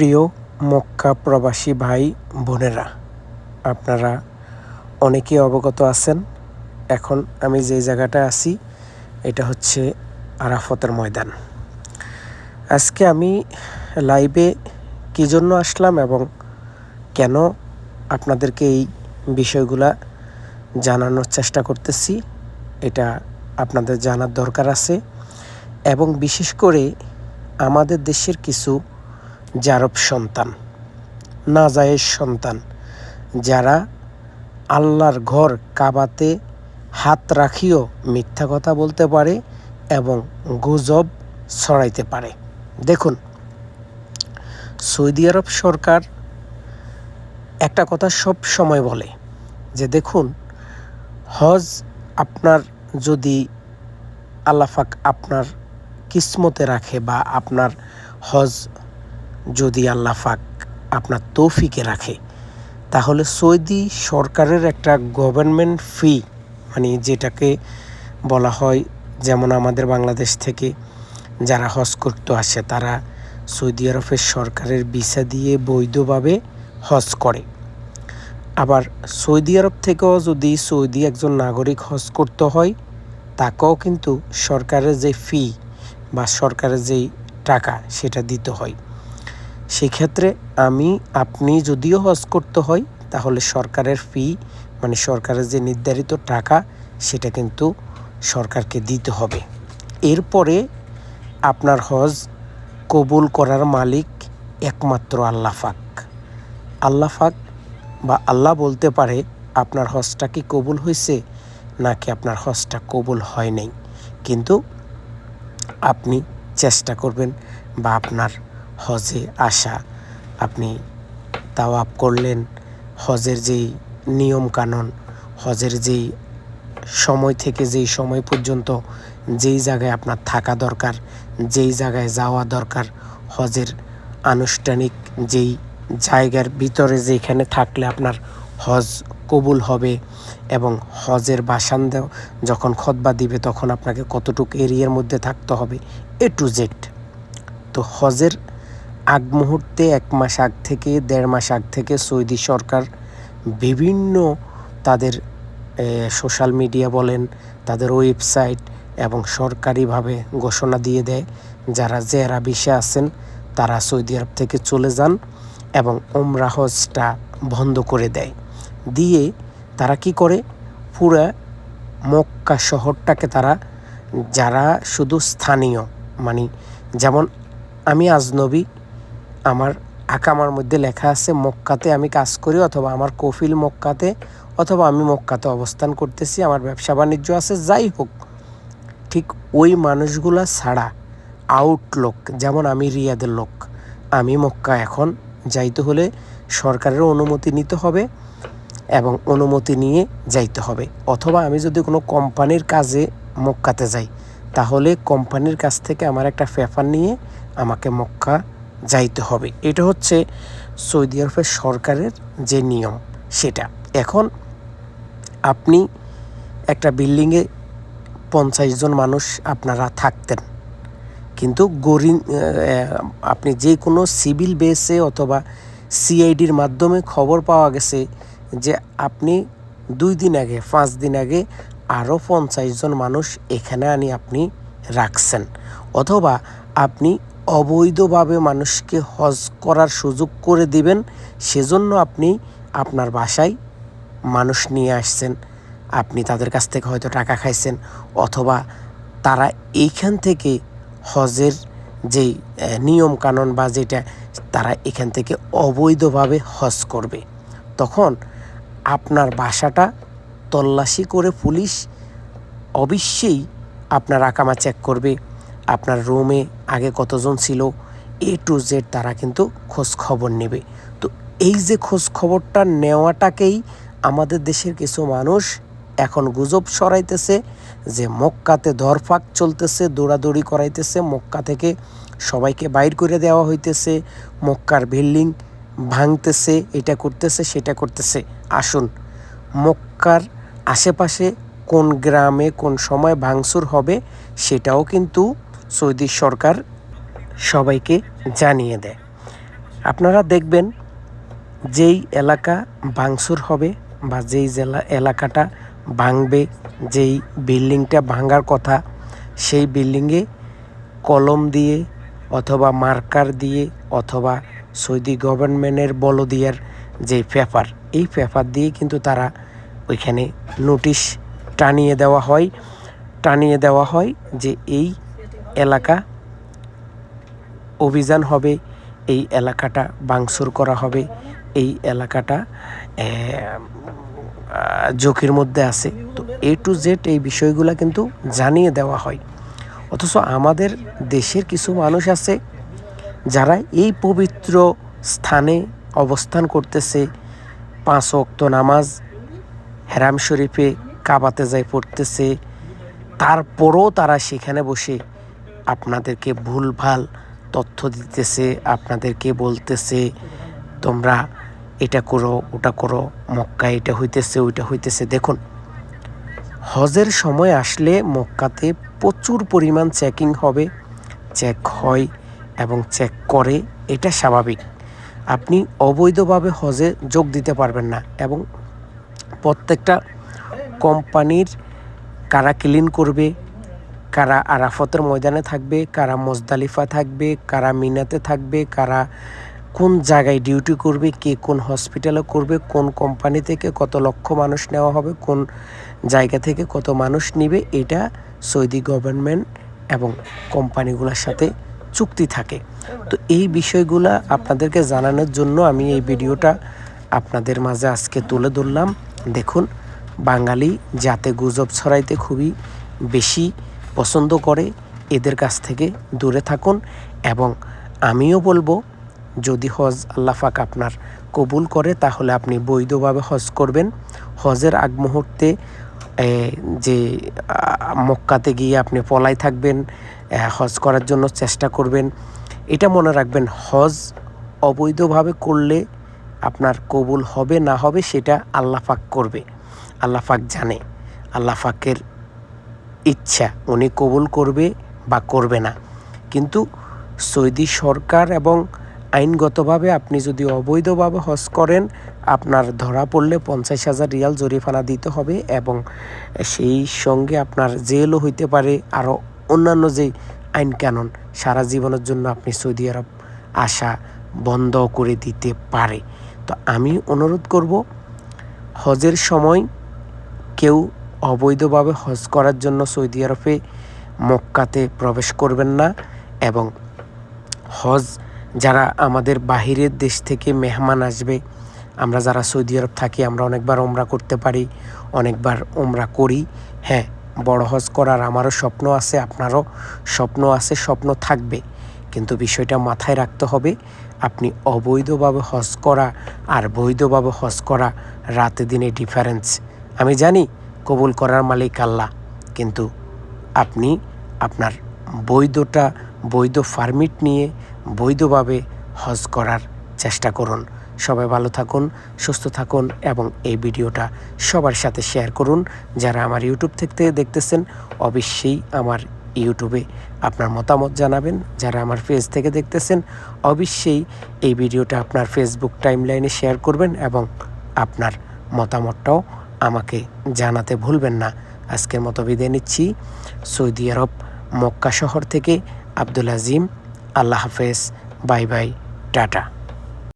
প্রিয় মক্কা প্রবাসী ভাই, বোনেরা, আপনারা অনেকেই অবগত আছেন। এখন আমি যে জায়গাটা আছি, এটা হচ্ছে আরাফতের ময়দান। আজকে আমি লাইভে কী জন্য আসলাম এবং কেন আপনাদেরকে এই বিষয়গুলা জানানোর চেষ্টা করতেছি, এটা আপনাদের জানার দরকার আছে। এবং বিশেষ করে আমাদের দেশের কিছু জারব সন্তান নাজায়েজ সন্তান, যারা আল্লাহর ঘর কাবাতে হাত রাখিও মিথ্যা কথা বলতে পারে এবং গুজব ছড়াইতে পারে। দেখুন, সৌদি আরব সরকার একটা কথা সব সময় বলে যে, দেখুন, হজ আপনার যদি আল্লাফাক আপনার কিসমতে রাখে বা আপনার হজ যদি আল্লাহ ফাক আপনার তৌফিকে রাখে, তাহলে সৌদি সরকারের একটা গভর্নমেন্ট ফি মানে যেটাকে বলা হয়, যেমন আমাদের বাংলাদেশ থেকে যারা হজ করতে আসে, তারা সৌদি আরবের সরকারের ভিসা দিয়ে বৈধভাবে হজ করে। আবার সৌদি আরব থেকেও যদি সৌদি একজন নাগরিক হজ করতে হয়, তাকেও কিন্তু সরকারের যে ফি বা সরকারের যেই টাকা, সেটা দিতে হয়। সেক্ষেত্রে আমি, আপনি যদিও হজ করতে হয়, তাহলে সরকারের ফি মানে সরকারের যে নির্ধারিত টাকা, সেটা কিন্তু সরকারকে দিতে হবে। এরপরে আপনার হজ কবুল করার মালিক একমাত্র আল্লাহ ফাক আল্লাহ ফাক বা আল্লাহ বলতে পারে, আপনার হজটা কি কবুল হয়েছে, নাকি আপনার হজটা কবুল হয় নাই। কিন্তু আপনি চেষ্টা করবেন বা আপনার হজে আসা। আপনি তাওয়াপ করলেন, হজের যেই নিয়ম কানুন হজের যেই সময় থেকে যেই সময় পর্যন্ত যেই জায়গায় আপনার থাকা দরকার, যেই জায়গায় যাওয়া দরকার, হজের আনুষ্ঠানিক যেই জায়গার ভিতরে যেখানে থাকলে আপনার হজ কবুল হবে এবং হজের বাসান যখন খতবা দিবে তখন আপনাকে কতটুকু এরিয়ার মধ্যে থাকতে হবে, এ টু জেড। তো হজের আগ মুহূর্তে এক মাস আগ থেকে, দেড় মাস আগ থেকে সৌদি সরকার বিভিন্ন তাদের সোশ্যাল মিডিয়া বলেন, তাদের ওয়েবসাইট এবং সরকারিভাবে ঘোষণা দিয়ে দেয়, যারা জেরা বিষে আছেন, তারা সৌদি আরব থেকে চলে যান এবং ওমরা হজটা বন্ধ করে দেয়। দিয়ে তারা কি করে? পুরা মক্কা শহরটাকে তারা, যারা শুধু স্থানীয় মানে যেমন আমি আজনবী আমার আকামার মধ্যে লেখা আছে, মক্কাতে আমি কাজ করি অথবা আমার কফিল মক্কাতে অথবা আমি মক্কাতে অবস্থান করতেছি, আমার ব্যবসা বাণিজ্য আছে, যাই হোক। ঠিক ওই মানুষগুলা ছাড়া আউটলোক যেমন আমি রিয়াদের লোক, আমি মক্কা এখন যাইতে হলে সরকারের অনুমতি নিতে হবে এবং অনুমতি নিয়ে যাইতে হবে। অথবা আমি যদি কোনো কোম্পানির কাজে মক্কাতে যাই, তাহলে কোম্পানির কাছ থেকে আমার একটা পেপার নিয়ে আমাকে মক্কা যাইতে হবে। এটা হচ্ছে সৌদি আরবের সরকারের যে নিয়ম, সেটা। এখন আপনি একটা বিল্ডিংয়ে পঞ্চাশ জন মানুষ আপনারা থাকতেন, কিন্তু গরিন আপনি যে কোনো সিভিল বেসে অথবা সিআইডির মাধ্যমে খবর পাওয়া গেছে যে আপনি দুই দিন আগে, পাঁচ দিন আগে আরও পঞ্চাশ জন মানুষ এখানে আনি আপনি রাখছেন। অথবা আপনি অবৈধভাবে মানুষকে হজ করার সুযোগ করে দিবেন, সেজন্য আপনি আপনার বাসায় মানুষ নিয়ে আসছেন। আপনি তাদের কাছ থেকে হয়তো টাকা খাইছেন, অথবা তারা এইখান থেকে হজের যেই নিয়ম কানুন বা যেটা, তারা এখান থেকে অবৈধভাবে হজ করবে। তখন আপনার বাসাটা তল্লাশি করে পুলিশ অবশ্যই আপনার আকামা চেক করবে। আপনার রুমে আগে কতজন ছিল, এ টু জেড তারা কিন্তু খোঁজ খবর নেবে। তো এই যে খোঁজ খবরটা নেওয়াটাকেই আমাদের দেশের কিছু মানুষ এখন গুজব সরাইতেছে যে মক্কাতে ধরফাক চলতেছে, দৌড়াদৌড়ি করাইতেছে, মক্কা থেকে সবাইকে বাইর করে দেওয়া হইতেছে, মক্কার বিল্ডিং ভাঙতেছে, এটা করতেছে, সেটা করতেছে। আসুন, মক্কার আশেপাশে কোন গ্রামে কোন সময় ভাঙচুর হবে সেটাও কিন্তু সৌদি সরকার সবাইকে জানিয়ে দেয়। আপনারা দেখবেন যেই এলাকা ভাঙচুর হবে বা যেই জেলা এলাকাটা ভাঙবে, যেই বিল্ডিংটা ভাঙার কথা, সেই বিল্ডিংয়ে কলম দিয়ে অথবা মার্কার দিয়ে অথবা সৌদি গভর্নমেন্টের বলদিয়ার যে পেপার, এই পেপার দিয়ে কিন্তু তারা ওইখানে নোটিশ টানিয়ে দেওয়া হয়। টানিয়ে দেওয়া হয় যে এই এলাকা। অভিযান হবে, এই এলাকাটা বাংসুর করা হবে, এই এলাকাটা ঝুঁকির মধ্যে আছে। তো এ টু জেড এই বিষয়গুলো কিন্তু জানিয়ে দেওয়া হয়। অথচ আমাদের দেশের কিছু মানুষ আছে, যারা এই পবিত্র স্থানে অবস্থান করতেছে, পাঁচ অক্ত নামাজ, হেরাম শরীফে কাবাতে যায় পড়তেছে, তারপরও তারা সেখানে বসে আপনাদেরকে ভুলভাল তথ্য দিতেছে, আপনাদেরকে বলতেছে, তোমরা এটা করো, ওটা করো মক্কা এটা হইতেছে, ওইটা হইতেছে। দেখুন, হজের সময় আসলে মক্কাতে প্রচুর পরিমাণ চেকিং হবে চেক হয় এবং চেক করে, এটা স্বাভাবিক। আপনি অবৈধভাবে হজে যোগ দিতে পারবেন না এবং প্রত্যেকটা কোম্পানির কারা ক্লিন করবে কারা আরাফতের ময়দানে থাকবে, কারা মোজদালিফা থাকবে, কারা মিনাতে থাকবে, কারা কোন জায়গায় ডিউটি করবে, কে কোন হসপিটালে করবে, কোন কোম্পানি থেকে কত লক্ষ মানুষ নেওয়া হবে, কোন জায়গা থেকে কত মানুষ নিবে, এটা সৌদি গভর্নমেন্ট এবং কোম্পানিগুলোর সাথে চুক্তি থাকে। তো এই বিষয়গুলো আপনাদেরকে জানানোর জন্য আমি এই ভিডিওটা আপনাদের মাঝে আজকে তুলে ধরলাম। দেখুন, বাঙালি যাতে গুজব ছড়াইতে খুবই বেশি পছন্দ করে, এদের কাছ থেকে দূরে থাকুন এবং আমিও বলব, যদি হজ আল্লাফাক আপনার কবুল করে, তাহলে আপনি বৈধভাবে হজ করবেন। হজের আগ মুহূর্তে যে মক্কাতে গিয়ে আপনি পলাই থাকবেন হজ করার জন্য চেষ্টা করবেন। এটা মনে রাখবেন, হজ অবৈধভাবে করলে আপনার কবুল হবে না হবে, সেটা আল্লাহ করবে। আল্লাহ জানে। আল্লাহ ইচ্ছা, উনি কবুল করবে বা করবে না। কিন্তু সৌদি সরকার এবং আইনগতভাবে আপনি যদি অবৈধভাবে হজ করেন, আপনার ধরা পড়লে পঞ্চাশ হাজার রিয়াল জরিফানা দিতে হবে এবং সেই সঙ্গে আপনার জেলও হইতে পারে, আরও অন্যান্য যে আইন কানুন সারা জীবনের জন্য আপনি সৌদি আরব আসা বন্ধ করে দিতে পারে। তো আমি অনুরোধ করব, হজের সময় কেউ অবৈধভাবে হজ করার জন্য সৌদি আরবে মক্কাতে প্রবেশ করবেন না এবং হজ যারা আমাদের বাহিরের দেশ থেকে মেহমান আসবে, আমরা যারা সৌদি আরব থাকি, আমরা অনেকবার ওমরা করতে পারি, অনেকবার ওমরা করি। হ্যাঁ বড় হজ করার আমারও স্বপ্ন আছে, আপনারও স্বপ্ন আছে, স্বপ্ন থাকবে। কিন্তু বিষয়টা মাথায় রাখতে হবে, আপনি অবৈধভাবে হজ করা আর বৈধভাবে হজ করা রাতে দিনে ডিফারেন্স আমি জানি কবুল করার মালিক আল্লাহ। কিন্তু আপনি আপনার বৈধটা, বৈধ ফার্মিট নিয়ে বৈধভাবে হজ করার চেষ্টা করুন। সবাই ভালো থাকুন, সুস্থ থাকুন এবং এই ভিডিওটা সবার সাথে শেয়ার করুন। যারা আমার ইউটিউব থেকে দেখতেছেন, অবশ্যই আমার ইউটিউবে আপনার মতামত জানাবেন। যারা আমার পেজ থেকে দেখতেছেন, অবশ্যই এই ভিডিওটা আপনার ফেসবুক টাইমলাইনে শেয়ার করবেন এবং আপনার মতামতটাও আমাকে জানাতে ভুলবেন না। আজকের মতো বিদায় নিচ্ছি। সৌদি আরব, মক্কা শহর থেকে আব্দুল আজিম। আল্লাহ হাফেজ। Bye bye. টাটা।